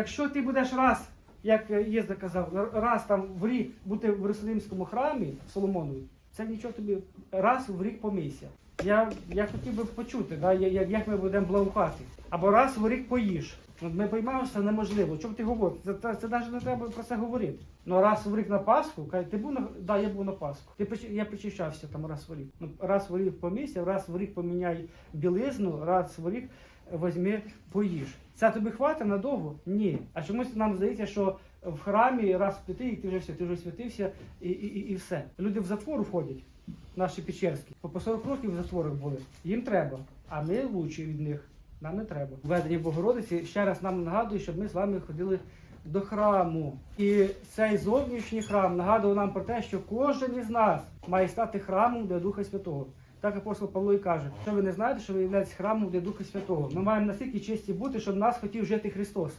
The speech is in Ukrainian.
Якщо ти будеш раз, як Єзда казав, раз там в рік бути в Єрусалимському храмі Соломонові, це нічого тобі раз в рік помийся. Я, я хотів би почути, да, я- я- як ми будемо благоухати. Або раз в рік поїж. Ми поймаємо, що це неможливо. Чому ти говориш? Це, це, це навіть не треба про це говорити. Ну раз в рік на Пасху, каже, ти був на да, я був на Пасху. Ти я причащався там раз в рік. Ну, раз в рік помийся, раз в рік поміняй білизну, раз в рік возьми поїж. Це тобі хватить надовго? Ні. А чомусь нам здається, що в храмі раз піти, і ти вже все, ти вже святився, і, і, і, все. Люди в затвор входять, наші печерські. По 40 років в затворах були. Їм треба, а ми лучші від них. Нам не треба. Введення Богородиці ще раз нам нагадує, щоб ми з вами ходили до храму. І цей зовнішній храм нагадував нам про те, що кожен із нас має стати храмом для Духа Святого. Так апостол Павло і каже, що ви не знаєте, що ви являєтесь храмом для Духа Святого. Ми маємо настільки чисті бути, щоб нас хотів жити Христос.